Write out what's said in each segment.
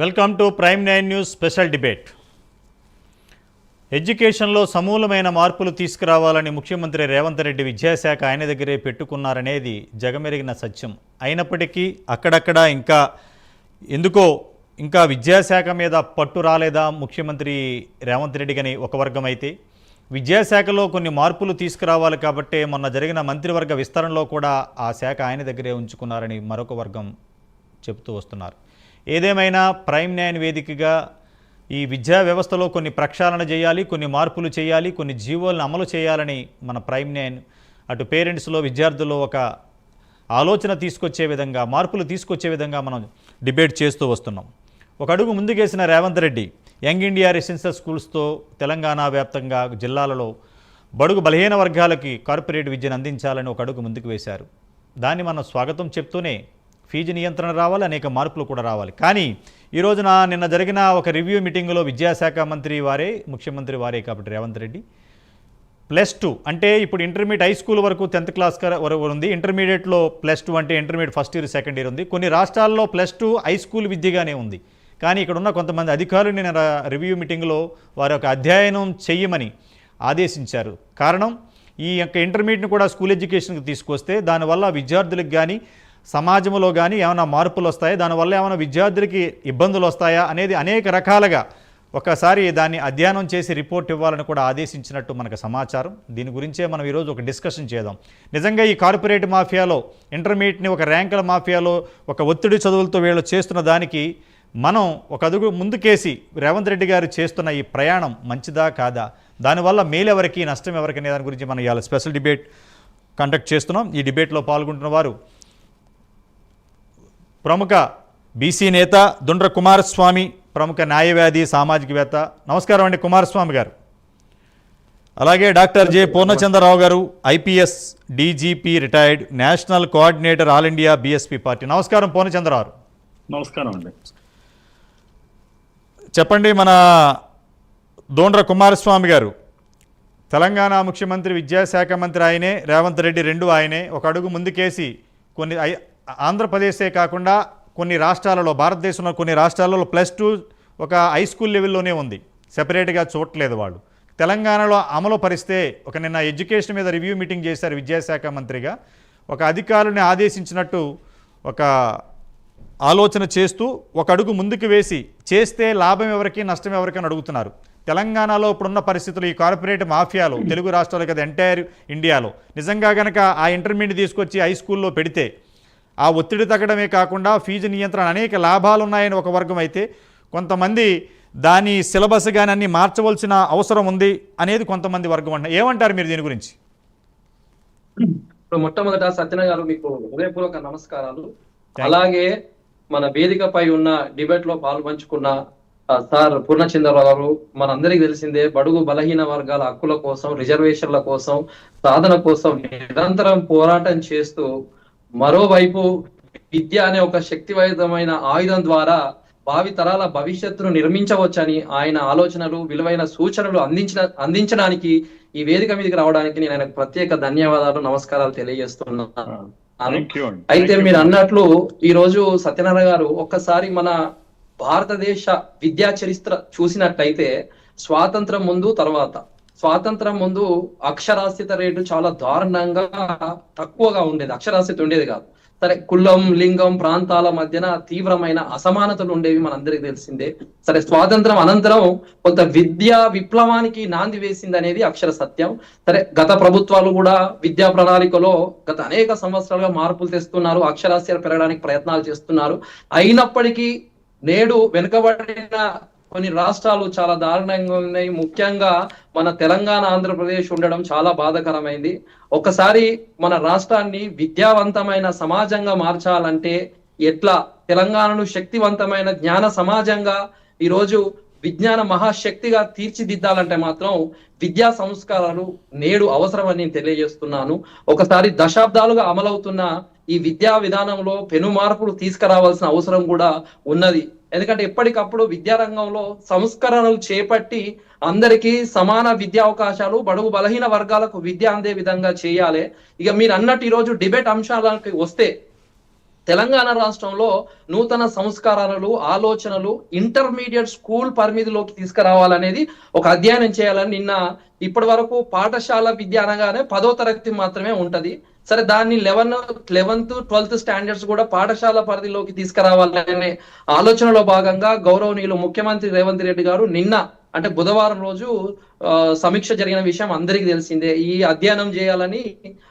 Welcome to prime nine news special debate ఎడ్యుకేషన్లో సమూలమైన మార్పులు తీసుకురావాలని ముఖ్యమంత్రి రేవంత్ రెడ్డి విద్యాశాఖ ఆయన దగ్గరే పెట్టుకున్నారనేది జగమెరిగిన సత్యం. అయినప్పటికీ అక్కడక్కడ ఇంకా ఎందుకో ఇంకా విద్యాశాఖ మీద పట్టు రాలేదా ముఖ్యమంత్రి రేవంత్ రెడ్డిగని ఒక వర్గం అయితే విద్యాశాఖలో కొన్ని మార్పులు తీసుకురావాలి కాబట్టే మొన్న జరిగిన మంత్రివర్గ విస్తరణలో కూడా ఆ శాఖ ఆయన దగ్గరే ఉంచుకున్నారని మరొక వర్గం చెబుతూ వస్తున్నారు. ఏదేమైనా ప్రైమ్ నైన్ వేదికగా ఈ విద్యా వ్యవస్థలో కొన్ని ప్రక్షాళన చేయాలి కొన్ని మార్పులు చేయాలి కొన్ని జీవోలను అమలు చేయాలని మన ప్రైమ్ నైన్ అటు పేరెంట్స్లో విద్యార్థుల్లో ఒక ఆలోచన తీసుకొచ్చే విధంగా మార్పులు తీసుకొచ్చే విధంగా మనం డిబేట్ చేస్తూ వస్తున్నాం. ఒక అడుగు ముందుకేసిన Revanth Reddy young India residential స్కూల్స్తో Telangana వ్యాప్తంగా జిల్లాలలో బడుగు బలహీన వర్గాలకి కార్పొరేట్ విద్యను అందించాలని ఒక అడుగు ముందుకు వేశారు. దాన్ని మనం స్వాగతం చెప్తూనే ఫీజు నియంత్రణ రావాలి అనేక మార్పులు కూడా రావాలి. కానీ ఈ రోజున నిన్న జరిగిన ఒక రివ్యూ మీటింగ్లో విద్యాశాఖ మంత్రి వారే ముఖ్యమంత్రి వారే కాబట్టి రేవంత్ రెడ్డి. ప్లస్ టూ అంటే ఇప్పుడు ఇంటర్మీడియట్ హై స్కూల్ వరకు టెన్త్ క్లాస్ వరకు ఉంది. ఇంటర్మీడియట్లో ప్లస్ టూ అంటే intermediate first year second year ఉంది. కొన్ని రాష్ట్రాల్లో ప్లస్ టూ హై స్కూల్ విద్యగానే ఉంది. కానీ ఇక్కడ ఉన్న కొంతమంది అధికారులు నేను రివ్యూ మీటింగ్లో వారి యొక్క అధ్యయనం చెయ్యమని ఆదేశించారు. కారణం ఈ యొక్క ఇంటర్మీడియట్ని కూడా స్కూల్ ఎడ్యుకేషన్కి తీసుకొస్తే దానివల్ల విద్యార్థులకు కానీ సమాజంలో కానీ ఏమైనా మార్పులు వస్తాయా దానివల్ల ఏమైనా విద్యార్థులకి ఇబ్బందులు వస్తాయా అనేది అనేక రకాలుగా ఒకసారి దాన్ని అధ్యయనం చేసి రిపోర్ట్ ఇవ్వాలని కూడా ఆదేశించినట్టు మనకు సమాచారం. దీని గురించే మనం ఈరోజు ఒక డిస్కషన్ చేద్దాం. నిజంగా ఈ కార్పొరేట్ మాఫియాలో ఇంటర్మీడియట్ని ఒక ర్యాంకుల మాఫియాలో ఒక ఒత్తిడి చదువులతో వీళ్ళు చేస్తున్న దానికి మనం ఒక అదుగు ముందుకేసి రేవంత్ రెడ్డి గారు చేస్తున్న ఈ ప్రయాణం మంచిదా కాదా? దానివల్ల మేలెవరికి నష్టం ఎవరికి అనే దాని గురించి మనం ఇవాళ స్పెషల్ డిబేట్ కండక్ట్ చేస్తున్నాం. ఈ డిబేట్లో పాల్గొంటున్న వారు ప్రముఖ బీసీ నేత దుండ్ర కుమారస్వామి ప్రముఖ న్యాయవాది సామాజికవేత్త. నమస్కారం అండి కుమారస్వామి గారు. అలాగే డాక్టర్ జె పూర్ణచంద్రరావు గారు IPS DGP retired national coordinator all India BSP party. నమస్కారం పూర్ణచంద్రరావు నమస్కారం అండి. చెప్పండి మన దోండ్ర కుమారస్వామి గారు. తెలంగాణ ముఖ్యమంత్రి విద్యాశాఖ మంత్రి ఆయనే రేవంత్ రెడ్డి రెండు ఆయనే. ఒక అడుగు ముందుకేసి కొన్ని ఆంధ్రప్రదేశే కాకుండా కొన్ని రాష్ట్రాలలో భారతదేశంలో కొన్ని రాష్ట్రాలలో ప్లస్ టూ ఒక హై స్కూల్ లెవెల్లోనే ఉంది. సెపరేట్గా చూడట్లేదు వాళ్ళు. తెలంగాణలో అమలు పరిస్తే ఒక నిన్న ఎడ్యుకేషన్ మీద రివ్యూ మీటింగ్ చేశారు విద్యాశాఖ మంత్రిగా. ఒక అధికారుని ఆదేశించినట్టు ఒక ఆలోచన చేస్తూ ఒక అడుగు ముందుకు వేసి చేస్తే లాభం ఎవరికి నష్టం ఎవరికి అని అడుగుతున్నారు. తెలంగాణలో ఇప్పుడున్న పరిస్థితులు ఈ కార్పొరేట్ మాఫియాలు తెలుగు రాష్ట్రాలు కదా ఎంటైర్ ఇండియాలో. నిజంగా కనుక ఆ ఇంటర్మీడియట్ తీసుకొచ్చి హై స్కూల్లో పెడితే ఆ ఒత్తిడి తగ్గడమే కాకుండా ఫీజు నియంత్రణ అనేక లాభాలు ఉన్నాయని ఒక వర్గం అయితే కొంతమంది దాని సిలబస్ కానీ అన్ని మార్చవలసిన అవసరం ఉంది అనేది కొంతమంది వర్గం అంటారు ఏమంటారు మీరు దీని గురించి? ఇప్పుడు మొట్టమొదట సత్యనారాయణ గారు మీకు హృదయపూర్వక నమస్కారాలు. అలాగే మన వేదికపై ఉన్న డిబేట్లో పాల్పంచుకున్న సార్ పూర్ణచంద్రరావు గారు మనందరికీ తెలిసిందే బడుగు బలహీన వర్గాల హక్కుల కోసం రిజర్వేషన్ల కోసం సాధన కోసం నిరంతరం పోరాటం చేస్తూ మరోవైపు విద్య అనే ఒక శక్తివంతమైన ఆయుధం ద్వారా భావి తరాల భవిష్యత్తును నిర్మించవచ్చని ఆయన ఆలోచనలు విలువైన సూచనలు అందించిన అందించడానికి ఈ వేదిక మీదకి రావడానికి నేను ఆయనకు ప్రత్యేక ధన్యవాదాలు నమస్కారాలు తెలియజేస్తున్నాను అయితే. మీరు అన్నట్లు ఈ రోజు సత్యనారాయణ గారు ఒక్కసారి మన భారతదేశ విద్యా చరిత్ర చూసినట్లయితే స్వాతంత్రం ముందు తర్వాత స్వాతంత్రం ముందు అక్షరాస్యత రేటు చాలా దారుణంగా తక్కువగా ఉండేది. అక్షరాస్యత ఉండేది కాదు. సరే కులం లింగం ప్రాంతాల మధ్యన తీవ్రమైన అసమానతలు ఉండేవి మనందరికీ తెలిసిందే. సరే స్వాతంత్రం అనంతరం కొంత విద్యా విప్లవానికి నాంది వేసింది అనేది అక్షర సత్యం. సరే గత ప్రభుత్వాలు కూడా విద్యా ప్రణాళికలో గత అనేక సంవత్సరాలుగా మార్పులు తెస్తున్నారు అక్షరాస్యత పెరగడానికి ప్రయత్నాలు చేస్తున్నారు. అయినప్పటికీ నేడు వెనుకబడిన కొన్ని రాష్ట్రాలు చాలా దారుణంగా ఉన్నాయి. ముఖ్యంగా మన తెలంగాణ ఆంధ్రప్రదేశ్ ఉండడం చాలా బాధకరమైంది. ఒకసారి మన రాష్ట్రాన్ని విద్యావంతమైన సమాజంగా మార్చాలంటే ఎట్లా? తెలంగాణను శక్తివంతమైన జ్ఞాన సమాజంగా ఈరోజు విజ్ఞాన మహాశక్తిగా తీర్చిదిద్దాలంటే మాత్రం విద్యా సంస్కారాలు నేడు అవసరమని నేను తెలియజేస్తున్నాను. ఒకసారి దశాబ్దాలుగా అమలవుతున్న ఈ విద్యా విధానంలో పెను మార్పులు తీసుకురావాల్సిన అవసరం కూడా ఉన్నది. ఎందుకంటే ఎప్పటికప్పుడు విద్యారంగంలో సంస్కరణలు చేపట్టి అందరికీ సమాన విద్యా అవకాశాలు బడుగు బలహీన వర్గాలకు విద్య అందే విధంగా చేయాలి. ఇక మీరు అన్నట్టు ఈరోజు డిబేట్ అంశాలకి వస్తే తెలంగాణ రాష్ట్రంలో నూతన సంస్కారాలు ఆలోచనలు ఇంటర్మీడియట్ స్కూల్ పరిమితిలోకి తీసుకురావాలనేది ఒక అధ్యయనం చేయాలని నిన్న ఇప్పటి వరకు పాఠశాల విద్య అనగానే పదో తరగతి మాత్రమే ఉంటది. సరే దాన్ని లెవెన్ లెవెన్త్ ట్వెల్త్ స్టాండర్డ్స్ కూడా పాఠశాల పరిధిలోకి తీసుకురావాలనే ఆలోచనలో భాగంగా గౌరవనీయులు ముఖ్యమంత్రి రేవంత్ రెడ్డి గారు నిన్న అంటే బుధవారం రోజు ఆ, సమీక్ష జరిగిన విషయం అందరికీ తెలిసిందే. ఈ అధ్యయనం చేయాలని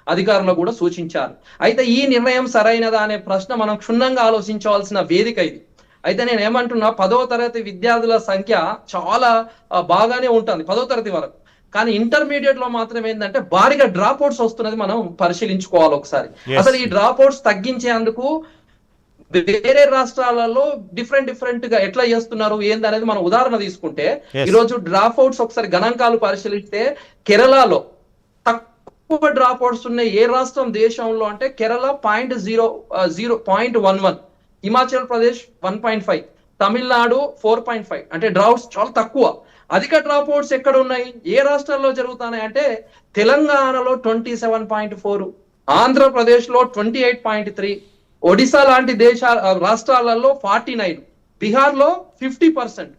అధికారులు కూడా సూచించారు. అయితే ఈ నిర్ణయం సరైనదా అనే ప్రశ్న మనం క్షుణ్ణంగా ఆలోచించవలసిన వేదిక ఇది. అయితే నేను ఏమంటున్నా పదవ తరగతి విద్యార్థుల సంఖ్య చాలా బాగానే ఉంటుంది. పదవ తరగతి వరకు. కానీ ఇంటర్మీడియట్లో మాత్రం ఏంటంటే భారీగా డ్రాప్ అవుట్స్ వస్తున్నది మనం పరిశీలించుకోవాలి ఒకసారి. అసలు ఈ డ్రాప్ అవుట్స్ తగ్గించేందుకు వేరే రాష్ట్రాలలో డిఫరెంట్ డిఫరెంట్గా ఎట్లా చేస్తున్నారు ఏంది అనేది మనం ఉదాహరణ తీసుకుంటే. ఈ రోజు డ్రాప్ అవుట్స్ ఒకసారి గణాంకాలు పరిశీలిస్తే కేరళలో తక్కువ డ్రాప్ అవుట్స్ ఉన్న ఏ రాష్ట్రం దేశంలో అంటే Kerala point zero zero point one one Himachal Pradesh one point five Tamil Nadu four point five. అంటే డ్రాప్స్ చాలా తక్కువ. అధిక డ్రాప్ అవుట్స్ ఎక్కడ ఉన్నాయి ఏ రాష్ట్రాల్లో జరుగుతున్నాయి అంటే తెలంగాణలో ట్వంటీ సెవెన్ పాయింట్ ఫోర్ ఆంధ్రప్రదేశ్లో twenty eight point three Odisha లాంటి దేశ రాష్ట్రాలలో ఫార్టీ నైన్ బీహార్లో ఫిఫ్టీ పర్సెంట్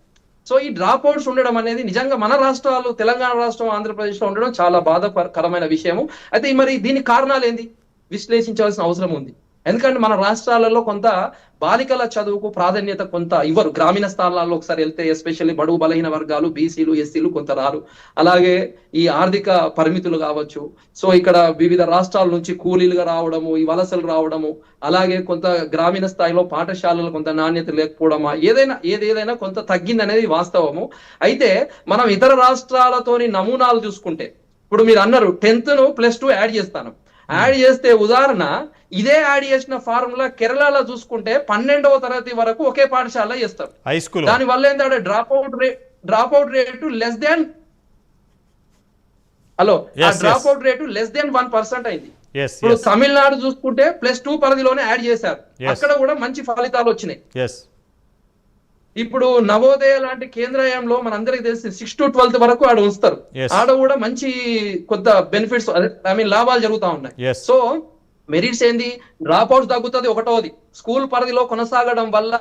సో ఈ డ్రాప్ అవుట్స్ ఉండడం అనేది నిజంగా మన రాష్ట్రాలు తెలంగాణ రాష్ట్రం ఆంధ్రప్రదేశ్లో ఉండడం చాలా బాధాకరమైన విషయము. అయితే మరి దీని కారణాలు ఏంది? విశ్లేషించాల్సిన అవసరం ఉంది. ఎందుకంటే మన రాష్ట్రాలలో కొంత బాలికల చదువుకు ప్రాధాన్యత కొంత ఇవ్వరు. గ్రామీణ స్థానాల్లో ఒకసారి వెళ్తే ఎస్పెషల్లీ బడుగు బలహీన వర్గాలు బీసీలు ఎస్సీలు కొంత రారు. అలాగే ఈ ఆర్థిక పరిమితులు కావచ్చు. సో ఇక్కడ వివిధ రాష్ట్రాల నుంచి కూలీలుగా రావడము ఈ వలసలు రావడము అలాగే కొంత గ్రామీణ స్థాయిలో పాఠశాలలు కొంత నాణ్యత లేకపోవడమా ఏదైనా ఏదేదైనా కొంత తగ్గింది అనేది వాస్తవము. అయితే మనం ఇతర రాష్ట్రాలతోని నమూనాలు చూసుకుంటే ఇప్పుడు మీరు అన్నారు టెన్త్ను ప్లస్ టూ యాడ్ చేస్తాను. యాడ్ చేస్తే ఉదాహరణ ఇదే యాడ్ చేసిన ఫార్ములా కేరళలో చూసుకుంటే పన్నెండవ తరగతి వరకు ఒకే పాఠశాల చేస్తారు. హై స్కూల్ దాని వల్ల ఏంటంటే drop out rate drop out rate less than hello drop. Out rate less than one percent అయింది. ఇప్పుడు తమిళనాడు చూసుకుంటే ప్లస్ టూ పరిధిలోనే యాడ్ చేశారు. అక్కడ కూడా మంచి ఫలితాలు వచ్చినాయి. ఇప్పుడు నవోదయ లాంటి కేంద్రాయంలో మనందరికి తెలిసి సిక్స్ టు ట్వెల్త్ వరకు ఆడ ఉంచుతారు. ఆడ కూడా మంచి కొత్త బెనిఫిట్స్ ఐ మీన్ లాభాలు జరుగుతా ఉన్నాయి. సో మెరిట్స్ ఏంది? డ్రాప్ అవుట్స్ తగ్గుతుంది ఒకటోది స్కూల్ పరిధిలో కొనసాగడం వల్ల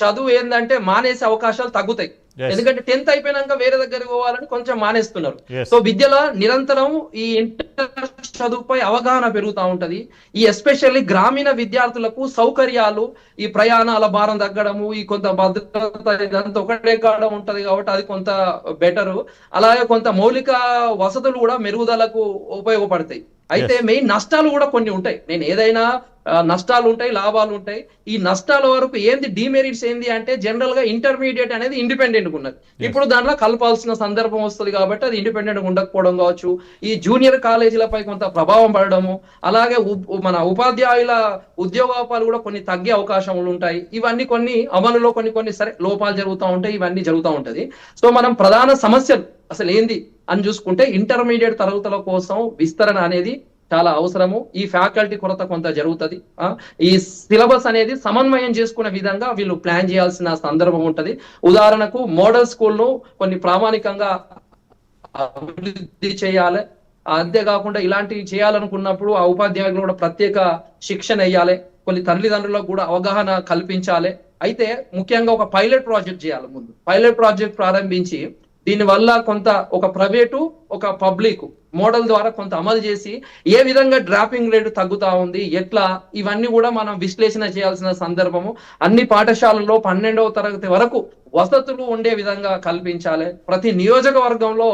చదువు ఏందంటే మానేసే అవకాశాలు తగ్గుతాయి. ఎందుకంటే టెన్త్ అయిపోయినాక వేరే దగ్గరికి పోవాలని కొంచెం మానేస్తున్నారు. సో విద్యలో నిరంతరం ఈ ఇంటర్ చదువుపై అవగాహన పెరుగుతా ఉంటది. ఈ ఎస్పెషల్లీ గ్రామీణ విద్యార్థులకు సౌకర్యాలు ఈ ప్రయాణాల భారం తగ్గడము ఈ కొంత భద్రత ఇదంతా ఒకటే కాడ ఉంటది కాబట్టి అది కొంత బెటరు అలాగే కొంత మౌలిక వసతులు కూడా మెరుగుదలకు ఉపయోగపడతాయి. అయితే మెయిన్ నష్టాలు కూడా కొన్ని ఉంటాయి. నేను ఏదైనా నష్టాలు ఉంటాయి లాభాలు ఉంటాయి. ఈ నష్టాల వరకు ఏంది డిమెరిట్స్ ఏంది అంటే జనరల్గా ఇంటర్మీడియట్ అనేది ఇండిపెండెంట్ ఉన్నది. ఇప్పుడు దాంట్లో కలపాల్సిన సందర్భం వస్తుంది కాబట్టి అది ఇండిపెండెంట్ ఉండకపోవడం కావచ్చు. ఈ జూనియర్ కాలేజీలపై కొంత ప్రభావం పడడము అలాగే మన ఉపాధ్యాయుల ఉద్యోగాపాలు కూడా కొన్ని తగ్గే అవకాశములు ఉంటాయి. ఇవన్నీ కొన్ని అమలులో కొన్ని కొన్ని సరే లోపాలు జరుగుతూ ఉంటాయి ఇవన్నీ జరుగుతూ ఉంటది. సో మనం ప్రధాన సమస్యలు అసలు ఏంది అని చూసుకుంటే ఇంటర్మీడియట్ తరగతుల కోసం విస్తరణ అనేది చాలా అవసరము. ఈ ఫ్యాకల్టీ కొరత కొంత జరుగుతుంది. ఈ సిలబస్ అనేది సమన్వయం చేసుకునే విధంగా వీళ్ళు ప్లాన్ చేయాల్సిన సందర్భం ఉంటుంది. ఉదాహరణకు మోడల్ స్కూల్ను కొన్ని ప్రామాణికంగా అభివృద్ధి చేయాలి. అంతేకాకుండా ఇలాంటివి చేయాలనుకున్నప్పుడు ఆ ఉపాధ్యాయులు కూడా ప్రత్యేక శిక్షణ వేయాలి. కొన్ని తల్లిదండ్రులకు కూడా అవగాహన కల్పించాలి. అయితే ముఖ్యంగా ఒక పైలట్ ప్రాజెక్ట్ చేయాలి ముందు. పైలట్ ప్రాజెక్ట్ ప్రారంభించి దీనివల్ల కొంత ఒక ప్రైవేటు ఒక పబ్లిక్ మోడల్ ద్వారా కొంత అమలు చేసి ఏ విధంగా డ్రాపింగ్ రేటు తగ్గుతా ఉంది ఎట్లా ఇవన్నీ కూడా మనం విశ్లేషణ చేయాల్సిన సందర్భము. అన్ని పాఠశాలల్లో పన్నెండవ తరగతి వరకు వసతులు ఉండే విధంగా కల్పించాలి. ప్రతి నియోజకవర్గంలో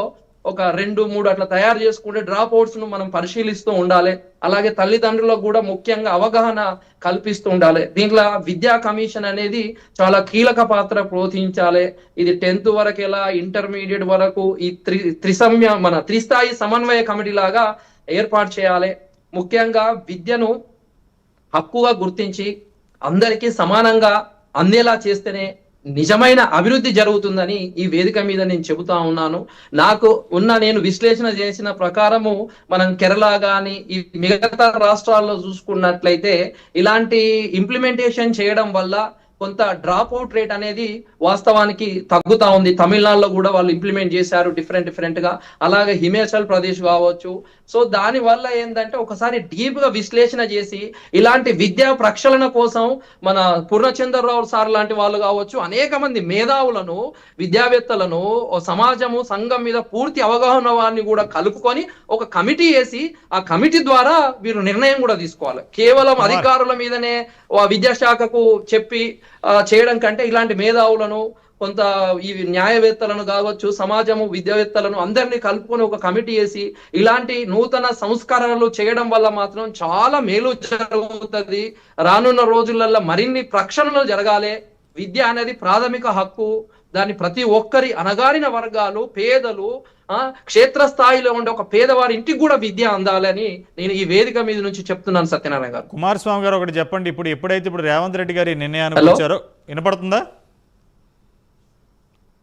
ఒక రెండు మూడు అట్లా తయారు చేసుకుంటే డ్రాప్ అవుట్స్ను మనం పరిశీలిస్తూ ఉండాలి. అలాగే తల్లిదండ్రులకు కూడా ముఖ్యంగా అవగాహన కల్పిస్తూ ఉండాలి. దీంట్లో విద్యా కమిషన్ అనేది చాలా కీలక పాత్ర ప్రోత్సహించాలి. ఇది టెన్త్ వరకు ఎలా ఇంటర్మీడియట్ వరకు ఈ త్రి త్రిసమ్య మన త్రిస్థాయి సమన్వయ కమిటీ లాగా ఏర్పాటు చేయాలి. ముఖ్యంగా విద్యను హక్కుగా గుర్తించి అందరికీ సమానంగా అందేలా చేస్తేనే నిజమైన అభివృద్ధి జరుగుతుందని ఈ వేదిక మీద నేను చెబుతా ఉన్నాను. నాకు ఉన్న నేను విశ్లేషణ చేసిన ప్రకారము మనం కేరళ గాని ఈ మిగతా రాష్ట్రాల్లో చూసుకున్నట్లయితే ఇలాంటి ఇంప్లిమెంటేషన్ చేయడం వల్ల కొంత డ్రాప్ అవుట్ రేట్ అనేది వాస్తవానికి తగ్గుతా ఉంది. తమిళనాడులో కూడా వాళ్ళు ఇంప్లిమెంట్ చేశారు డిఫరెంట్ డిఫరెంట్గా. అలాగే హిమాచల్ ప్రదేశ్ కావచ్చు. సో దాని వల్ల ఏంటంటే ఒకసారి డీప్గా విశ్లేషణ చేసి ఇలాంటి విద్యా ప్రక్షాళన కోసం మన పూర్ణచంద్రరావు సార్ లాంటి వాళ్ళు కావచ్చు అనేక మంది మేధావులను విద్యావేత్తలను సమాజము సంఘం మీద పూర్తి అవగాహన వారిని కూడా కలుపుకొని ఒక కమిటీ వేసి ఆ కమిటీ ద్వారా వీరు నిర్ణయం కూడా తీసుకోవాలి. కేవలం అధికారుల మీదనే విద్యాశాఖకు చెప్పి చేయడం కంటే ఇలాంటి మేధావులను కొంత ఈ న్యాయవేత్తలను కావచ్చు సమాజము విద్యావేత్తలను అందరినీ కలుపుకొని ఒక కమిటీ వేసి ఇలాంటి నూతన సంస్కరణలు చేయడం వల్ల మాత్రం చాలా మేలు జరుగుతుంది. రానున్న రోజులలో మరిన్ని ప్రక్షణలు జరగాలి. విద్య అనేది ప్రాథమిక హక్కు. దాన్ని ప్రతి ఒక్కరి అనగారిన వర్గాలు పేదలు ఆ క్షేత్రస్థాయిలో ఉండే ఒక పేదవారి ఇంటికి కూడా విద్య అందాలని నేను ఈ వేదిక మీద నుంచి చెప్తున్నాను సత్యనారాయణ గారు. కుమారస్వామి గారు ఒకటి చెప్పండి. ఇప్పుడు ఎప్పుడైతే ఇప్పుడు రేవంత్ రెడ్డి గారి నిర్ణయానికి హలో? వచ్చారో వినపడుతుందా?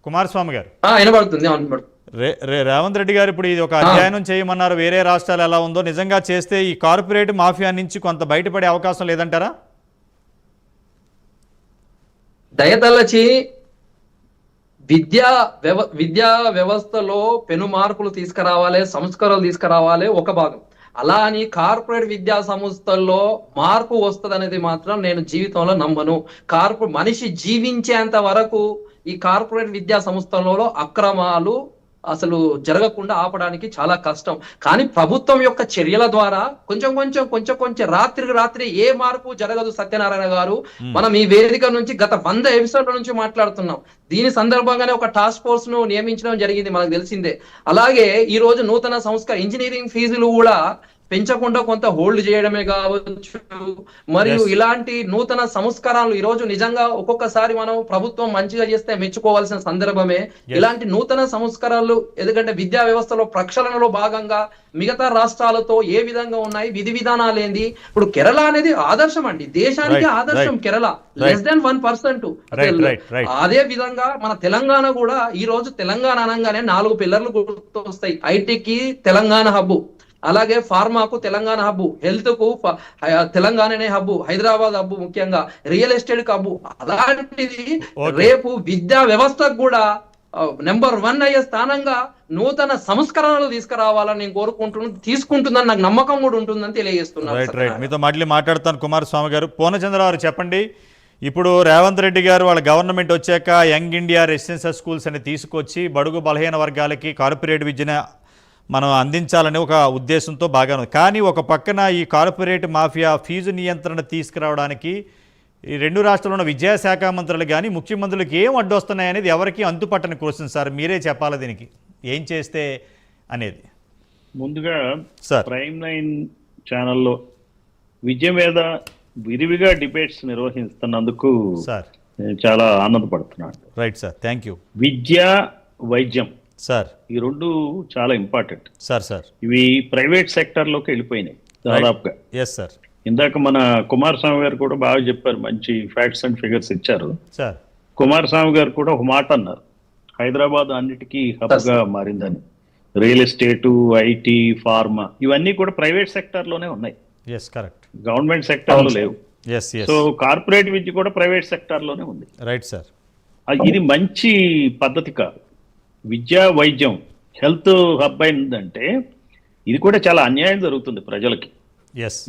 కుమారస్వామి గారు. రే రే రేవంత్ రెడ్డి గారు ఇప్పుడు ఇది ఒక అధ్యయనం చేయమన్నారు. వేరే రాష్ట్రాలు ఎలా ఉందో నిజంగా చేస్తే ఈ కార్పొరేట్ మాఫియా నుంచి కొంత బయటపడే అవకాశం లేదంటారా? దయతలచి విద్యా వ్యవ విద్యా వ్యవస్థలో పెను మార్పులు తీసుకురావాలి సంస్కరణలు తీసుకురావాలి ఒక భాగం. అలా అని కార్పొరేట్ విద్యా సంస్థల్లో మార్పు వస్తుంది అనేది మాత్రం నేను జీవితంలో నమ్మను. కార్పొ మనిషి జీవించేంత వరకు ఈ కార్పొరేట్ విద్యా సంస్థలలో అక్రమాలు అసలు జరగకుండా ఆపడానికి చాలా కష్టం. కానీ ప్రభుత్వం యొక్క చర్యల ద్వారా కొంచెం కొంచెం కొంచెం కొంచెం రాత్రికి రాత్రి ఏ మార్పు జరగదు సత్యనారాయణ గారు. మనం ఈ వేదిక నుంచి గత వంద ఎపిసోడ్ల నుంచి మాట్లాడుతున్నాం. దీని సందర్భంగానే ఒక టాస్క్ ఫోర్స్ను నియమించడం జరిగింది మనకు తెలిసిందే. అలాగే ఈ రోజు నూతన సంస్కరణ ఇంజనీరింగ్ ఫీజులు కూడా పెంచకుండా కొంత హోల్డ్ చేయడమే కావచ్చు. మరియు. ఇలాంటి నూతన సంస్కరణలు ఈ రోజు నిజంగా ఒక్కొక్కసారి మనం ప్రభుత్వం మంచిగా చేస్తే మెచ్చుకోవాల్సిన సందర్భమే. ఇలాంటి నూతన సంస్కరణలు ఎందుకంటే విద్యా వ్యవస్థలో ప్రక్షాళనలో భాగంగా మిగతా రాష్ట్రాలతో ఏ విధంగా ఉన్నాయి విధి విధానాలు ఏంది? ఇప్పుడు కేరళ అనేది ఆదర్శం అండి. దేశానికి ఆదర్శం. Kerala. Less than one percent. అదే విధంగా మన తెలంగాణ కూడా ఈ రోజు తెలంగాణ అనగానే నాలుగు పిల్లర్లు గుర్తొస్తాయి. ఐటీకి తెలంగాణ హబ్బు అలాగే ఫార్మాకు తెలంగాణ హబ్బు హెల్త్కు తెలంగాణనే హబ్బు హైదరాబాద్ హబ్బు ముఖ్యంగా రియల్ ఎస్టేట్కు హబ్బు అలాంటిది. రేపు విద్యా వ్యవస్థకు కూడా నెంబర్ వన్ అయ్యే స్థానంగా నూతన సంస్కరణలు తీసుకురావాలని నేను కోరుకుంటున్నాను తీసుకుంటుందని నాకు నమ్మకం కూడా ఉంటుందని తెలియజేస్తున్నాను రైట్ రైట్ సత్యనారాయణ. మీతో మళ్ళీ మాట్లాడతాను కుమారస్వామి గారు పూర్ణచంద్ర గారు చెప్పండి ఇప్పుడు రేవంత్ రెడ్డి గారు వాళ్ళ గవర్నమెంట్ వచ్చాక యంగ్ ఇండియా రెసిడెన్షియల్ స్కూల్స్ అని తీసుకొచ్చి బడుగు బలహీన వర్గాలకి కార్పొరేట్ విద్యను మనం అందించాలనే ఒక ఉద్దేశంతో బాగా ఉంది. కానీ ఒక పక్కన ఈ కార్పొరేట్ మాఫియా ఫీజు నియంత్రణ తీసుకురావడానికి ఈ రెండు రాష్ట్రాల్లో ఉన్న విద్యాశాఖ మంత్రులు కానీ ముఖ్యమంత్రులకు ఏం అడ్డొస్తున్నాయి అనేది ఎవరికి అంతుపట్టని క్వశ్చన్ సార్. మీరే చెప్పాలి దీనికి. ఏం చేస్తే అనేది. ముందుగా సార్. ప్రైమ్ లైన్ ఛానల్లో విద్య మీద విరివిగా డిబేట్స్ నిర్వహిస్తున్నందుకు సార్. నేను చాలా ఆనందపడుతున్నాను. Right sir. Thank you. విద్య వైద్యం. సార్. ఈ రెండు చాలా ఇంపార్టెంట్ సార్ సార్. ఇవి ప్రైవేట్ సెక్టర్లోకి వెళ్ళిపోయినాయి దాదాపుగా. Yes sir. ఇందాక మన కుమారస్వామి గారు కూడా బాగా చెప్పారు మంచి ఫ్యాక్ట్స్ అండ్ ఫిగర్స్ ఇచ్చారు. సార్. కుమారస్వామి గారు కూడా ఒక మాట అన్నారు హైదరాబాద్ అన్నిటికీ హబ్గా మారిందని. రియల్ ఎస్టేటు ఐటీ ఫార్మా ఇవన్నీ కూడా ప్రైవేట్ సెక్టర్లోనే ఉన్నాయి. ఎస్ కరెక్ట్ గవర్నమెంట్ సెక్టర్లో లేవు. సో కార్పొరేట్ విద్య కూడా ప్రైవేట్ సెక్టర్లోనే ఉంది. Right sir. ఇది మంచి పద్ధతి కాదు. విద్య వైద్యం హెల్త్ హబ్ అయిందంటే ఇది కూడా చాలా అన్యాయం జరుగుతుంది ప్రజలకి.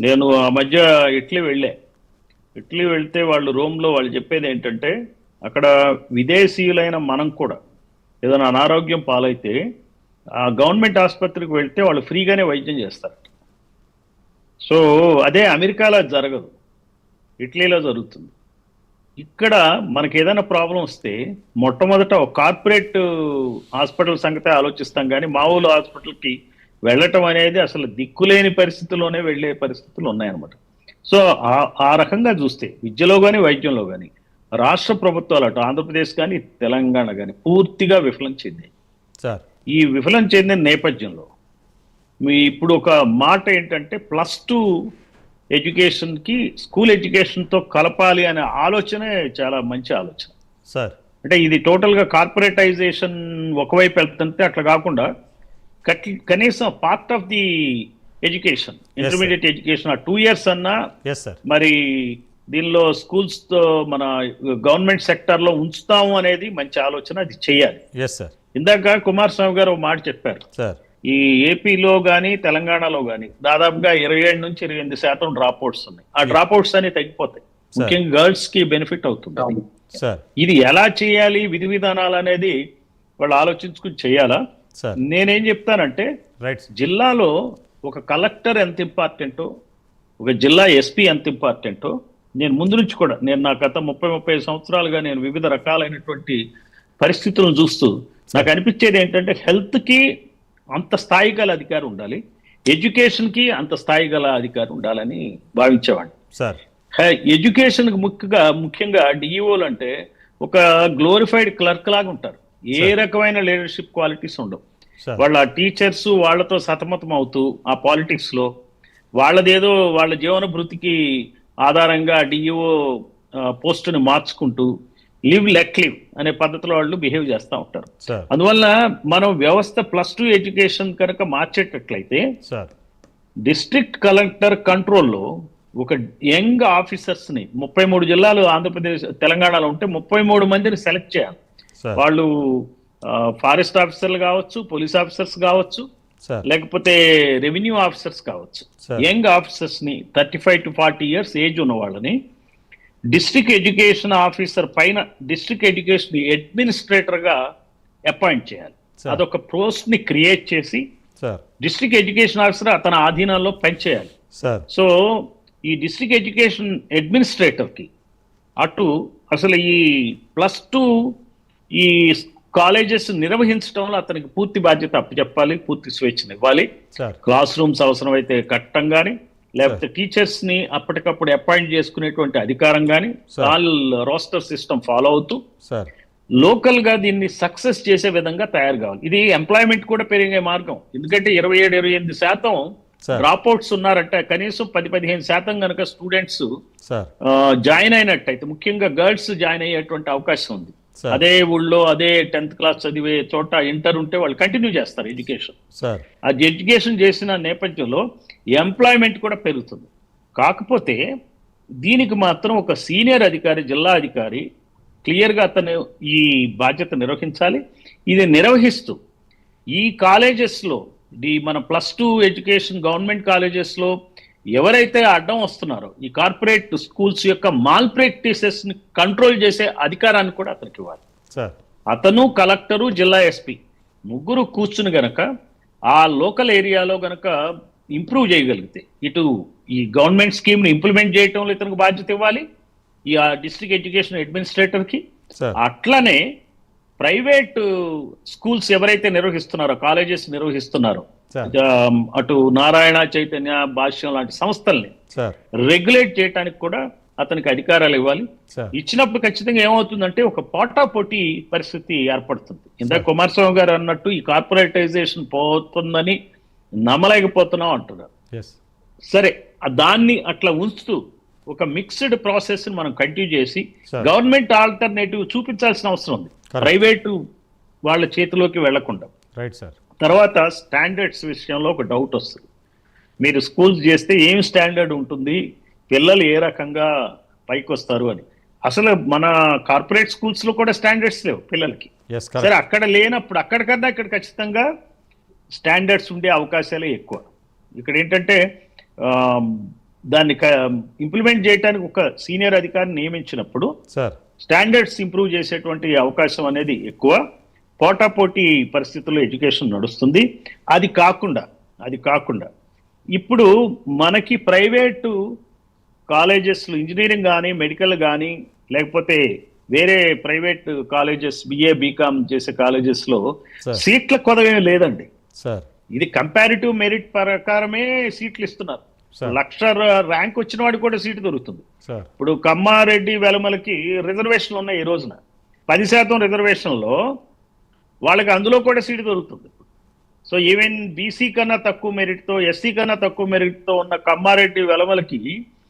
నేను ఆ మధ్య ఇటలీ వెళ్ళా. ఇటలీ వెళ్తే వాళ్ళు రోమ్లో వాళ్ళు చెప్పేది ఏంటంటే అక్కడ విదేశీయులైన మనం కూడా ఏదైనా అనారోగ్యం పాలైతే ఆ గవర్నమెంట్ ఆసుపత్రికి వెళ్తే వాళ్ళు ఫ్రీగానే వైద్యం చేస్తారు. సో అదే అమెరికాలో జరగదు. ఇటలీలో జరుగుతుంది. ఇక్కడ మనకి ఏదైనా ప్రాబ్లం వస్తే మొట్టమొదట కార్పొరేట్ హాస్పిటల్ సంగతే ఆలోచిస్తాం కానీ మామూలు హాస్పిటల్కి వెళ్ళటం అనేది అసలు దిక్కులేని పరిస్థితిలోనే వెళ్ళే పరిస్థితులు ఉన్నాయన్నమాట. సో ఆ- ఆ రకంగా చూస్తే విద్యలో కానీ వైద్యంలో కానీ రాష్ట్ర ప్రభుత్వాలు అటు ఆంధ్రప్రదేశ్ కానీ తెలంగాణ కానీ పూర్తిగా విఫలం చెందాయి. సార్. ఈ విఫలం చెందిన నేపథ్యంలో మీ ఇప్పుడు ఒక మాట ఏంటంటే ప్లస్ టూ ఎడ్యుకేషన్కి స్కూల్ ఎడ్యుకేషన్తో కలపాలి అనే ఆలోచనే చాలా మంచి ఆలోచన. సార్. అంటే ఇది టోటల్గా కార్పొరేటైజేషన్ ఒకవైపు వెళ్తుంటే అట్లా కాకుండా కనీసం part of the education intermediate education ఆ టూ ఇయర్స్ అన్నా మరి దీనిలో స్కూల్స్తో మన గవర్నమెంట్ సెక్టర్లో ఉంచుతాము అనేది మంచి ఆలోచన అది చేయాలి. ఇందాక కుమారస్వామి గారు ఒక మాట చెప్పారు. సార్. ఈ ఏపీలో గానీ తెలంగాణలో గానీ దాదాపుగా ఇరవై ఏడు నుంచి ఇరవై ఎనిమిది శాతం డ్రాప్ అవుట్స్ ఉన్నాయి. ఆ డ్రాప్ అవుట్స్ అనేవి తగ్గిపోతాయి. ముఖ్యంగా గర్ల్స్కి బెనిఫిట్ అవుతుంది. ఇది ఎలా చేయాలి విధి విధానాలు అనేది వాళ్ళు ఆలోచించుకుని చేయాలా? నేనేం చెప్తానంటే జిల్లాలో ఒక కలెక్టర్ ఎంత ఇంపార్టెంటో ఒక జిల్లా ఎస్పీ ఎంత ఇంపార్టెంటో నేను ముందు నుంచి కూడా నేను నా గత ముప్పై ముప్పై సంవత్సరాలుగా నేను వివిధ రకాలైనటువంటి పరిస్థితులను చూస్తూ నాకు అనిపించేది ఏంటంటే health కి అంత స్థాయి గల అధికారి ఉండాలి. ఎడ్యుకేషన్కి అంత స్థాయి గల అధికారి ఉండాలని భావించేవాడిని. సార్. ఎడ్యుకేషన్ ముఖ్యంగా ముఖ్యంగా డిఈఓలు అంటే ఒక గ్లోరిఫైడ్ క్లర్క్ లాగా ఉంటారు. ఏ రకమైన లీడర్షిప్ క్వాలిటీస్ ఉండవు. వాళ్ళ టీచర్స్ వాళ్ళతో సతమతం అవుతూ ఆ పాలిటిక్స్లో వాళ్ళదేదో వాళ్ళ జీవన భృతికి ఆధారంగా డిఈఓ పోస్టుని మార్చుకుంటూ లివ్ లెక్ లివ్ అనే పద్ధతిలో వాళ్ళు బిహేవ్ చేస్తూ ఉంటారు. అందువల్ల మనం వ్యవస్థ ప్లస్ టూ ఎడ్యుకేషన్ కనుక మార్చేటట్లయితే డిస్ట్రిక్ట్ కలెక్టర్ కంట్రోల్లో ఒక యంగ్ ఆఫీసర్స్ని ముప్పై మూడు జిల్లాలు ఆంధ్రప్రదేశ్ తెలంగాణలో ఉంటే ముప్పై మూడు మందిని సెలెక్ట్ చేయాలి. వాళ్ళు ఫారెస్ట్ ఆఫీసర్లు కావచ్చు పోలీస్ ఆఫీసర్స్ కావచ్చు లేకపోతే రెవెన్యూ ఆఫీసర్స్ కావచ్చు. Young ఆఫీసర్స్ని thirty five to forty years age ఉన్న వాళ్ళని డిస్ట్రిక్ట్ ఎడ్యుకేషన్ ఆఫీసర్ పైన డిస్ట్రిక్ట్ ఎడ్యుకేషన్ అడ్మినిస్ట్రేటర్గా అపాయింట్ చేయాలి. అదొక పోస్ట్ని క్రియేట్ చేసి డిస్ట్రిక్ట్ ఎడ్యుకేషన్ ఆఫీసర్ అతని ఆధీనంలో పనిచేయాలి. సార్. సో ఈ డిస్ట్రిక్ట్ ఎడ్యుకేషన్ అడ్మినిస్ట్రేటర్కి అటు అసలు ఈ ప్లస్ టూ ఈ కాలేజెస్ నిర్వహించడంలో అతనికి పూర్తి బాధ్యత అప్పచెప్పాలి పూర్తి స్వేచ్ఛను ఇవ్వాలి క్లాస్ రూమ్స్ అవసరమైతే కట్టడం కానీ లేకపోతే టీచర్స్ని అప్పటికప్పుడు అపాయింట్ చేసుకునేటువంటి అధికారం కానీ. ఆల్ రోస్టర్ సిస్టమ్ ఫాలో అవుతూ సార్ లోకల్గా దీన్ని సక్సెస్ చేసే విధంగా తయారు కావాలి ఇది ఎంప్లాయ్మెంట్ కూడా పెరిగే మార్గం ఎందుకంటే ఇరవై ఏడు ఇరవై ఎనిమిది శాతం. డ్రాప్ అవుట్స్ ఉన్నారంటే కనీసం పది పదిహేను శాతం కనుక స్టూడెంట్స్ జాయిన్ అయినట్టయితే ముఖ్యంగా గర్ల్స్ జాయిన్ అయ్యేటువంటి అవకాశం ఉంది. అదే ఊళ్ళో అదే టెన్త్ క్లాస్ చదివే చోట ఇంటర్ ఉంటే వాళ్ళు కంటిన్యూ చేస్తారు ఎడ్యుకేషన్. అది ఎడ్యుకేషన్ చేసిన నేపథ్యంలో ఎంప్లాయ్మెంట్ కూడా పెరుగుతుంది. కాకపోతే దీనికి మాత్రం ఒక సీనియర్ అధికారి జిల్లా అధికారి క్లియర్గా అతను ఈ బాధ్యత నిర్వహించాలి. ఇది నిర్వహిస్తూ ఈ కాలేజెస్లో ఈ మన ప్లస్ టూ ఎడ్యుకేషన్ గవర్నమెంట్ కాలేజెస్లో ఎవరైతే అడ్డం వస్తున్నారో ఈ కార్పొరేట్ స్కూల్స్ యొక్క మాల్ ప్రాక్టీసెస్ని కంట్రోల్ చేసే అధికారాన్ని కూడా అతనికి ఇవ్వాలి. అతను కలెక్టరు జిల్లా ఎస్పీ. ముగ్గురు కూర్చుని గనక ఆ లోకల్ ఏరియాలో గనక ఇంప్రూవ్ చేయగలిగితే ఇటు ఈ గవర్నమెంట్ స్కీమ్ని ఇంప్లిమెంట్ చేయటంలో ఇతనికి బాధ్యత ఇవ్వాలి ఈ డిస్ట్రిక్ట్ ఎడ్యుకేషన్ అడ్మినిస్ట్రేటర్కి సార్. అట్లనే ప్రైవేట్ స్కూల్స్ ఎవరైతే నిర్వహిస్తున్నారో కాలేజెస్ నిర్వహిస్తున్నారో అటు నారాయణ చైతన్య భాష్యం లాంటి సంస్థల్ని రెగ్యులేట్ చేయడానికి కూడా అతనికి అధికారాలు ఇవ్వాలి. ఇచ్చినప్పుడు ఖచ్చితంగా ఏమవుతుందంటే ఒక పోటా పోటీ పరిస్థితి ఏర్పడుతుంది. ఇందాక కుమారస్వామి గారు అన్నట్టు ఈ కార్పొరేటైజేషన్ పోతుందని నమ్మలేకపోతున్నాం అంటున్నారు. సరే దాన్ని అట్లా ఉంచుతూ ఒక మిక్స్డ్ ప్రాసెస్ మనం కంటిన్యూ చేసి. గవర్నమెంట్ ఆల్టర్నేటివ్ చూపించాల్సిన అవసరం ఉంది. ప్రైవేటు వాళ్ళ చేతిలోకి వెళ్ళకుండా. రైట్ సార్ తర్వాత స్టాండర్డ్స్ విషయంలో ఒక డౌట్ వస్తుంది. మీరు స్కూల్స్ చేస్తే ఏం స్టాండర్డ్ ఉంటుంది? పిల్లలు ఏ రకంగా పైకి వస్తారు అని. అసలు మన కార్పొరేట్ స్కూల్స్లో కూడా స్టాండర్డ్స్ లేవు పిల్లలకి. సరే అక్కడ లేనప్పుడు అక్కడికన్నా ఇక్కడ ఖచ్చితంగా స్టాండర్డ్స్ ఉండే అవకాశాలే ఎక్కువ. ఇక్కడ ఏంటంటే దాన్ని ఇంప్లిమెంట్ చేయడానికి ఒక సీనియర్ అధికారిని నియమించినప్పుడు స్టాండర్డ్స్ ఇంప్రూవ్ చేసేటువంటి అవకాశం అనేది ఎక్కువ. పోటాపోటీ పరిస్థితుల్లో ఎడ్యుకేషన్ నడుస్తుంది. అది కాకుండా అది కాకుండా ఇప్పుడు మనకి ప్రైవేటు కాలేజెస్లో ఇంజనీరింగ్ కానీ మెడికల్ కానీ లేకపోతే వేరే ప్రైవేట్ కాలేజెస్ బిఏ బీకామ్ చేసే కాలేజెస్లో. సీట్ల కొదవేమీ లేదండి. సార్. ఇది కంపారిటివ్ మెరిట్ ప్రకారమే సీట్లు ఇస్తున్నారు. లక్ష ర్యాంక్ వచ్చిన వాడికి కూడా సీటు దొరుకుతుంది. ఇప్పుడు కమ్మారెడ్డి వెలమలకి రిజర్వేషన్లు ఉన్నాయి ఈ రోజున. పది శాతం రిజర్వేషన్లో వాళ్ళకి అందులో కూడా సీటు దొరుకుతుంది. సో ఈవెన్ బీసీ కన్నా తక్కువ మెరిట్తో ఎస్సీ కన్నా తక్కువ మెరిట్తో ఉన్న కమ్మారెడ్డి వెలమలకి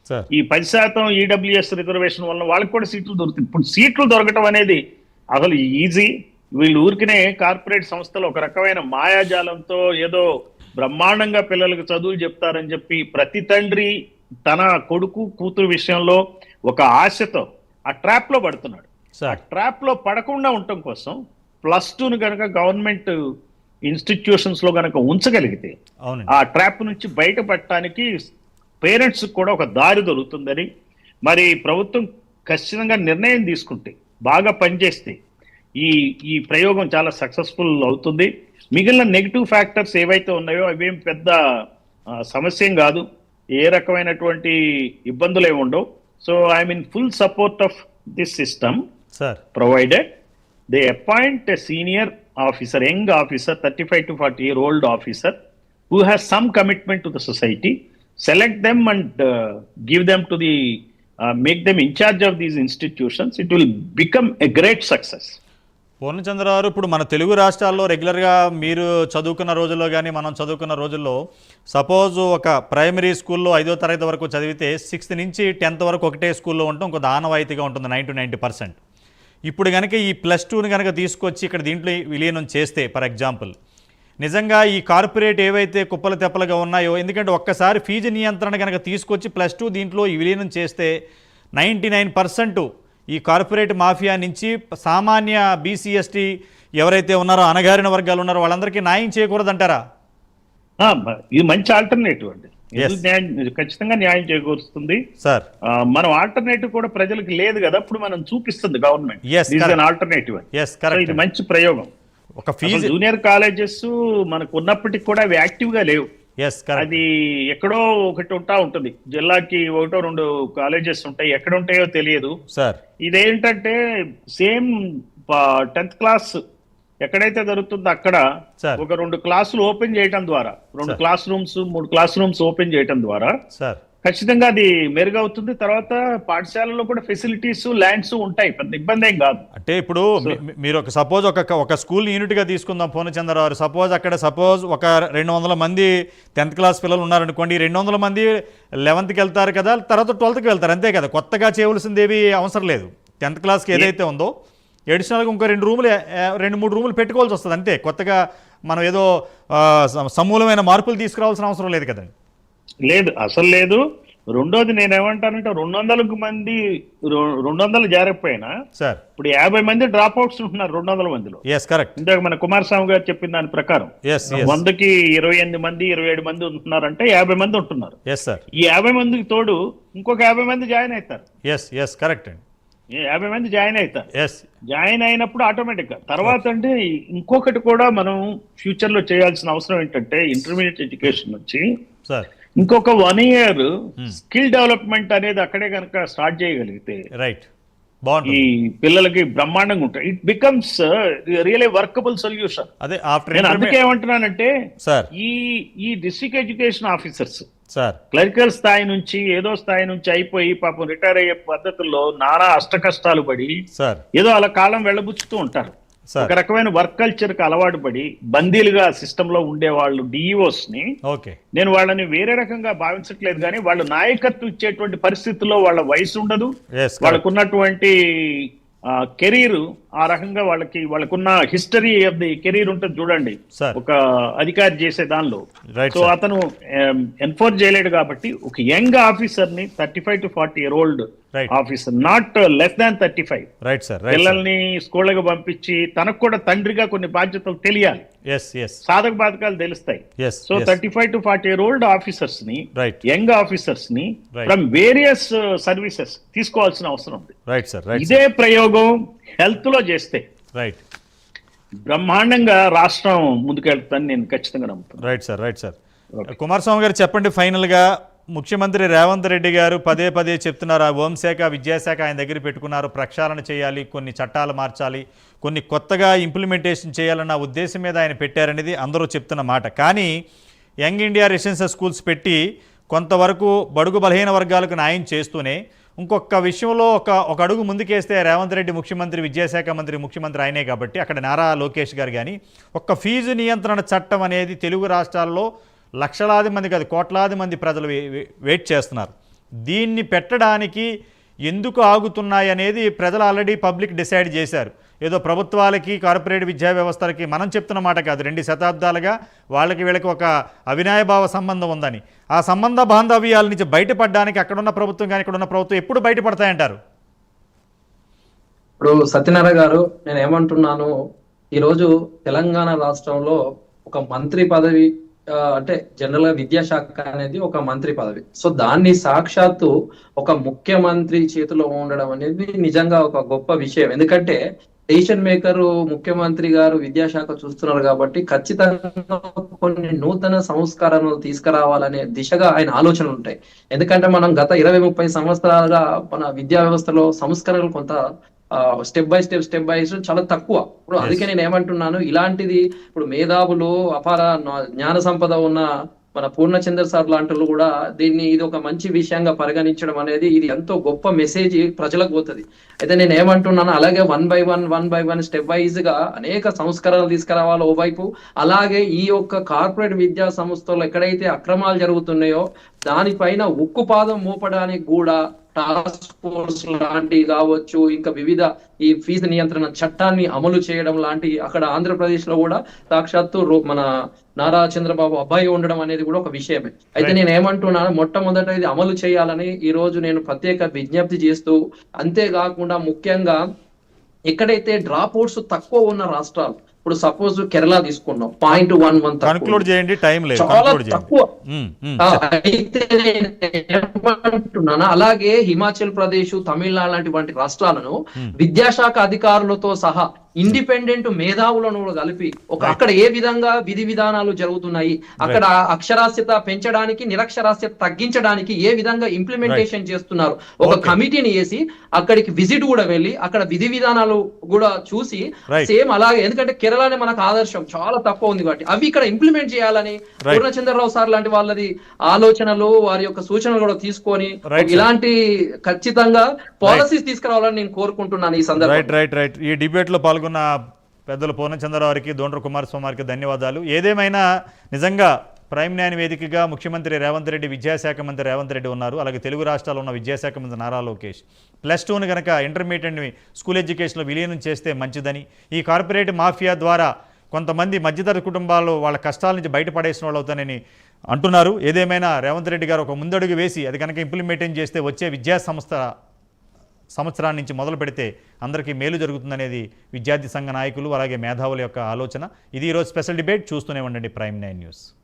సార్. ఈ పది శాతం ఈడబ్ల్యూఎస్ రిజర్వేషన్ వల్ల వాళ్ళకి కూడా సీట్లు దొరుకుతుంది. ఇప్పుడు సీట్లు దొరకటం అనేది అసలు ఈజీ. వీళ్ళు ఊరికినే కార్పొరేట్ సంస్థలు ఒక రకమైన మాయాజాలంతో ఏదో బ్రహ్మాండంగా పిల్లలకు చదువులు చెప్తారని చెప్పి ప్రతి తండ్రి తన కొడుకు కూతురు విషయంలో ఒక ఆశతో ఆ ట్రాప్లో పడుతున్నాడు. సార్. ట్రాప్లో పడకుండా ఉండటం కోసం ప్లస్ టూను కనుక గవర్నమెంట్ ఇన్స్టిట్యూషన్స్లో కనుక ఉంచగలిగితే ఆ ట్రాప్ నుంచి బయటపడటానికి పేరెంట్స్ కూడా ఒక దారి దొరుకుతుందని మరి ప్రభుత్వం ఖచ్చితంగా నిర్ణయం తీసుకుంటే బాగా పనిచేస్తే ఈ ఈ ప్రయోగం చాలా సక్సెస్ఫుల్ అవుతుంది. మిగిలిన నెగిటివ్ ఫ్యాక్టర్స్ ఏవైతే ఉన్నాయో అవేం పెద్ద సమస్య కాదు. ఏ రకమైనటువంటి ఇబ్బందులు ఏమి ఉండవు. So I'm in full support of this system sir. provided they appoint a senior officer young officer thirty five to forty year old officer who has some commitment to the society select them and give them to the make them in-charge of these institutions it will become a great success Purnachandrarao ఇప్పుడు మన తెలుగు రాష్ట్రాల్లో రెగ్యులర్గా మీరు చదువుకున్న రోజుల్లో కానీ మనం చదువుకున్న రోజుల్లో సపోజ్ ఒక ప్రైమరీ స్కూల్లో ఐదో తరగతి వరకు చదివితే సిక్స్త్ నుంచి టెన్త్ వరకు ఒకటే స్కూల్లో ఉంటాం ఒక దానవాయితీగా ఉంటుంది నైన్ టు నైంటీ పర్సెంట్ ఇప్పుడు కనుక ఈ ప్లస్ టూని కనుక తీసుకొచ్చి ఇక్కడ దీంట్లో విలీనం చేస్తే ఫర్ ఎగ్జాంపుల్ నిజంగా ఈ కార్పొరేట్ ఏవైతే కుప్పలు తెప్పలుగా ఉన్నాయో ఎందుకంటే ఒక్కసారి ఫీజు నియంత్రణ కనుక తీసుకొచ్చి ప్లస్ టూ దీంట్లో ఈ విలీనం చేస్తే నైంటీ నైన్ పర్సెంట్ ఈ కార్పొరేట్ మాఫియా నుంచి సామాన్య బీసీఎస్టీ ఎవరైతే ఉన్నారో అణగారిన వర్గాలు ఉన్నారో వాళ్ళందరికీ న్యాయం చేయకూడదంటారా? ఇది మంచి ఆల్టర్నేటివ్ అండి. న్యాయం ఖచ్చితంగా న్యాయం చేకూరుస్తుంది. సార్ మనం ఆల్టర్నేటివ్ కూడా ప్రజలకు లేదు కదా అప్పుడు మనం చూపిస్తుంది గవర్నమెంట్. ఆల్టర్నేటివ్ ఇది మంచి ప్రయోగం. ఒక ఫీజు జూనియర్ కాలేజెస్ మనకు ఉన్నప్పటికీ కూడా అవి యాక్టివ్గా లేవు. అది ఎక్కడో ఒకటి ఉంటా ఉంటుంది. జిల్లాకి ఒకటో రెండు కాలేజెస్ ఉంటాయి ఎక్కడ ఉంటాయో తెలియదు. సార్ ఇదేంటంటే సేమ్ టెన్త్ క్లాస్ ఎక్కడైతే జరుగుతుందో అక్కడ. ఒక రెండు క్లాసులు ఓపెన్ చేయటం ద్వారా రెండు క్లాస్ రూమ్స్ మూడు క్లాస్ రూమ్స్ ఓపెన్ చేయటం ద్వారా సార్. ఖచ్చితంగా అది మెరుగవుతుంది. తర్వాత పాఠశాలలో కూడా ఫెసిలిటీస్ ల్యాండ్స్ ఉంటాయి. పెద్ద ఇబ్బంది ఏం కాదు. అంటే ఇప్పుడు మీరు ఒక సపోజ్ ఒక ఒక స్కూల్ యూనిట్గా తీసుకుందాం పూర్ణచంద్రరావు సపోజ్ అక్కడ సపోజ్ ఒక రెండు వందల మంది టెన్త్ క్లాస్ పిల్లలు ఉన్నారనుకోండి రెండు వందల మంది లెవెన్త్కి వెళ్తారు కదా తర్వాత ట్వెల్త్కి వెళ్తారు. అంతే కదా కొత్తగా చేయవలసింది ఏవి అవసరం లేదు. టెన్త్ క్లాస్కి ఏదైతే ఉందో ఎడిషనల్గా ఇంకో రెండు రూములు రెండు మూడు రూములు పెట్టుకోవాల్సి వస్తుంది. అంతే. కొత్తగా మనం ఏదో సమూలమైన మార్పులు తీసుకురావాల్సిన అవసరం లేదు కదండి. లేదు అసలు లేదు. రెండోది నేనేమంటానంటే రెండు వందలకు మంది రెండు వందలు జారకపోయినా సార్. ఇప్పుడు యాభై మంది డ్రాప్ అవుట్స్ ఉంటున్నారు రెండు వందల మందిలో. ఎస్ కరెక్ట్ ఇందాక మన కుమారస్వామి గారు చెప్పిన దాని ప్రకారం వందకి ఇరవై ఎనిమిది మంది ఇరవై ఏడు మంది ఉంటున్నారంటే యాభై మంది ఉంటున్నారు. ఎస్ సార్ ఈ యాభై మందికి తోడు ఇంకొక యాభై మంది జాయిన్ అవుతారు. ఎస్ ఎస్ కరెక్ట్ అండి. యాభై మంది జాయిన్ అవుతారు. ఎస్ జాయిన్ అయినప్పుడు ఆటోమేటిక్గా తర్వాత అంటే ఇంకొకటి కూడా మనం ఫ్యూచర్లో చేయాల్సిన అవసరం ఏంటంటే ఇంటర్మీడియట్ ఎడ్యుకేషన్ నుంచి ఇంకొక వన్ ఇయర్ స్కిల్ డెవలప్మెంట్ అనేది అక్కడే కనుక స్టార్ట్ చేయగలిగితే రైట్ ఈ పిల్లలకి బ్రహ్మాండంగా ఉంటాయి it becomes real workable solution అదే ఆఫ్టర్ నేను అందుకే ఏమంటున్నానంటే సార్ ఈ ఈ district education officers sir clerical స్థాయి నుంచి ఏదో స్థాయి నుంచి అయిపోయి పాపం రిటైర్ అయ్యే పద్ధతుల్లో నానా అష్ట కష్టాలు పడి సార్. ఏదో అలా కాలం వెళ్ళబుచ్చుతూ ఉంటారు. ఒక రకమైన వర్క్ కల్చర్కి అలవాటు పడి బందీలుగా సిస్టమ్లో ఉండే వాళ్ళు డిఈఓస్ని ఓకే. నేను వాళ్ళని వేరే రకంగా భావించట్లేదు కానీ వాళ్ళు నాయకత్వం ఇచ్చేటువంటి పరిస్థితుల్లో వాళ్ళ వయసు ఉండదు. వాళ్ళకున్నటువంటి కెరీర్ ఆ రకంగా వాళ్ళకి వాళ్ళకున్న హిస్టరీ ఆఫ్ ది కెరీర్ ఉంటుంది చూడండి. ఒక అధికారి చేసే దానిలో. సో అతను ఎన్ఫోర్స్ చేయలేడు కాబట్టి ఒక యంగ్ ఆఫీసర్ని thirty five to forty year old officer not less than thirty five. Right sir పిల్లల్ని స్కూళ్ళకి పంపించి తనకు కూడా తండ్రిగా కొన్ని బాధ్యతలు తెలియాలి. సాధక బాధకాలు తెలుస్తాయి. So thirty five to forty year old ఆఫీసర్స్ని young ఆఫీసర్స్ని. ఫ్రమ్ వేరియస్ సర్వీసెస్ తీసుకోవాల్సిన అవసరం ఉంది. రైట్ సార్ ఇదే ప్రయోగం హెల్త్లో చేస్తే. రైట్ బ్రహ్మాండంగా రాష్ట్రం ముందుకెళ్తుందని నేను ఖచ్చితంగా నమ్ముతున్నాను. Right sir right sir Kumaraswamy గారు చెప్పండి ఫైనల్గా ముఖ్యమంత్రి రేవంత్ రెడ్డి గారు పదే పదే చెప్తున్నారు ఆ హోంశాఖ విద్యాశాఖ ఆయన దగ్గర పెట్టుకున్నారు ప్రక్షాళన చేయాలి కొన్ని చట్టాలు మార్చాలి కొన్ని కొత్తగా ఇంప్లిమెంటేషన్ చేయాలన్న ఉద్దేశం మీద ఆయన పెట్టారనేది అందరూ చెప్తున్న మాట. కానీ యంగ్ ఇండియా రెసిడెన్షియల్ స్కూల్స్ పెట్టి కొంతవరకు బడుగు బలహీన వర్గాలకు న్యాయం చేస్తూనే ఇంకొక విషయంలో ఒక ఒక అడుగు ముందుకేస్తే రేవంత్ రెడ్డి ముఖ్యమంత్రి విద్యాశాఖ మంత్రి ముఖ్యమంత్రి ఆయనే కాబట్టి అక్కడ నారా లోకేష్ గారు కానీ ఒక్క ఫీజు నియంత్రణ చట్టం అనేది తెలుగు రాష్ట్రాల్లో లక్షలాది మంది కాదు కోట్లాది మంది ప్రజలు వెయిట్ చేస్తున్నారు. దీన్ని పెట్టడానికి ఎందుకు ఆగుతున్నాయి అనేది ప్రజలు ఆల్రెడీ పబ్లిక్ డిసైడ్ చేశారు. ఏదో ప్రభుత్వాలకి కార్పొరేట్ విద్యా వ్యవస్థలకి మనం చెప్తున్న మాట కాదు రెండు శతాబ్దాలుగా వాళ్ళకి వీళ్ళకి ఒక అవినాయభావ సంబంధం ఉందని. ఆ సంబంధ బాంధవ్యాల నుంచి బయటపడడానికి అక్కడున్న ప్రభుత్వం కానీ ఇక్కడున్న ప్రభుత్వం ఎప్పుడు బయటపడతాయంటారు? ఇప్పుడు సత్యనారాయణ గారు నేను ఏమంటున్నాను ఈరోజు తెలంగాణ రాష్ట్రంలో ఒక మంత్రి పదవి అంటే జనరల్గా విద్యాశాఖ అనేది ఒక మంత్రి పదవి. సో దాన్ని సాక్షాత్తు ఒక ముఖ్యమంత్రి చేతిలో ఉండడం అనేది నిజంగా ఒక గొప్ప విషయం. ఎందుకంటే డెసిషన్ మేకర్ ముఖ్యమంత్రి గారు విద్యాశాఖ చూస్తున్నారు కాబట్టి ఖచ్చితంగా కొన్ని నూతన సంస్కరణలు తీసుకురావాలనే దిశగా ఆయన ఆలోచనలు ఉంటాయి. ఎందుకంటే మనం గత ఇరవై ముప్పై సంవత్సరాలుగా మన విద్యా వ్యవస్థలో సంస్కరణలు కొంత step by step step by step చాలా తక్కువ. ఇప్పుడు అందుకే నేను ఏమంటున్నాను ఇలాంటిది ఇప్పుడు మేధావులు అపార జ్ఞా- జ్ఞాన సంపద ఉన్న మన పూర్ణచంద్ర సార్ లాంటి కూడా దీన్ని ఇది ఒక మంచి విషయంగా పరిగణించడం అనేది ఇది ఎంతో గొప్ప మెసేజ్ ప్రజలకు పోతుంది. అయితే నేను ఏమంటున్నాను అలాగే one by one one by one step వైజ్గా అనేక సంస్కరణలు తీసుకురావాలి ఓవైపు. అలాగే ఈ యొక్క కార్పొరేట్ విద్యా సంస్థల్లో ఎక్కడైతే అక్రమాలు జరుగుతున్నాయో దానిపైన ఉక్కుపాదం మోపడానికి కూడా టాస్క్ ఫోర్స్ లాంటివి కావచ్చు ఇంకా వివిధ ఈ ఫీజు నియంత్రణ చట్టాన్ని అమలు చేయడం లాంటి అక్కడ ఆంధ్రప్రదేశ్లో కూడా సాక్షాత్తు మన నారా చంద్రబాబు అబ్బాయి ఉండడం అనేది కూడా ఒక విషయమే అయితే. నేను ఏమంటున్నాను మొట్టమొదట ఇది అమలు చేయాలని ఈ రోజు నేను ప్రత్యేక విజ్ఞప్తి చేస్తూ అంతేకాకుండా ముఖ్యంగా ఎక్కడైతే డ్రాప్ అవుట్స్ తక్కువ ఉన్న రాష్ట్రాలు ఇప్పుడు సపోజ్ కేరళ తీసుకున్నాం పాయింట్ వన్ వన్ కన్క్లూడ్ చేయండి టైం లేదు. చాలా తక్కువ. అయితే ఏమంటున్నాను అలాగే హిమాచల్ ప్రదేశ్ తమిళనాడు లాంటి వంటి రాష్ట్రాలను విద్యాశాఖ అధికారులతో సహా ఇండిపెండెంట్ మేధావులను కూడా కలిపి ఒక అక్కడ ఏ విధంగా విధి విధానాలు జరుగుతున్నాయి అక్కడ అక్షరాస్యత పెంచడానికి నిరక్షరాస్యత తగ్గించడానికి ఏ విధంగా ఇంప్లిమెంటేషన్ చేస్తున్నారు ఒక. కమిటీని వేసి అక్కడికి విజిట్ కూడా వెళ్ళి అక్కడ విధి విధానాలు కూడా చూసి. సేమ్ అలాగే ఎందుకంటే కేరళనే మనకు ఆదర్శం చాలా తక్కువ ఉంది కాబట్టి అవి ఇక్కడ ఇంప్లిమెంట్ చేయాలని. పూర్ణచంద్రరావు సార్ లాంటి వాళ్ళది ఆలోచనలు వారి యొక్క సూచనలు కూడా తీసుకొని. ఇలాంటి ఖచ్చితంగా పాలసీస్ తీసుకురావాలని నేను కోరుకుంటున్నాను ఈ సందర్భంగా రైట్ రైట్ రైట్ ఈ డిబేట్లో పాల్గొన్న పెద్దలు పూర్ణచంద్రరావుకి దోండ్ర కుమారస్వామి వారికి ధన్యవాదాలు. ఏదేమైనా నిజంగా ప్రైమ్ న్యాయ వేదికగా ముఖ్యమంత్రి రేవంత్ రెడ్డి విద్యాశాఖ మంత్రి రేవంత్ రెడ్డి ఉన్నారు. అలాగే తెలుగు రాష్ట్రాల్లో ఉన్న విద్యాశాఖ మంత్రి నారా లోకేష్. ప్లస్ టూను కనుక ఇంటర్మీడియట్ని స్కూల్ ఎడ్యుకేషన్లో విలీనం చేస్తే మంచిదని. ఈ కార్పొరేట్ మాఫియా ద్వారా కొంతమంది మధ్యతరగతి కుటుంబాలు వాళ్ళ కష్టాల నుంచి బయటపడేసిన వాళ్ళు అవుతానని అంటున్నారు. ఏదేమైనా రేవంత్ రెడ్డి గారు ఒక ముందడుగు వేసి అది కనుక ఇంప్లిమెంటేషన్ చేస్తే వచ్చే విద్యా సంస్థ సంవత్సరాన్ని నుంచి మొదలు పెడితే అందరికీ మేలు జరుగుతుందనేది విద్యార్థి సంఘ నాయకులు అలాగే మేధావుల యొక్క ఆలోచన. ఇది ఈరోజు స్పెషల్ డిబేట్. చూస్తూనే ఉండండి ప్రైమ్ నైన్ న్యూస్.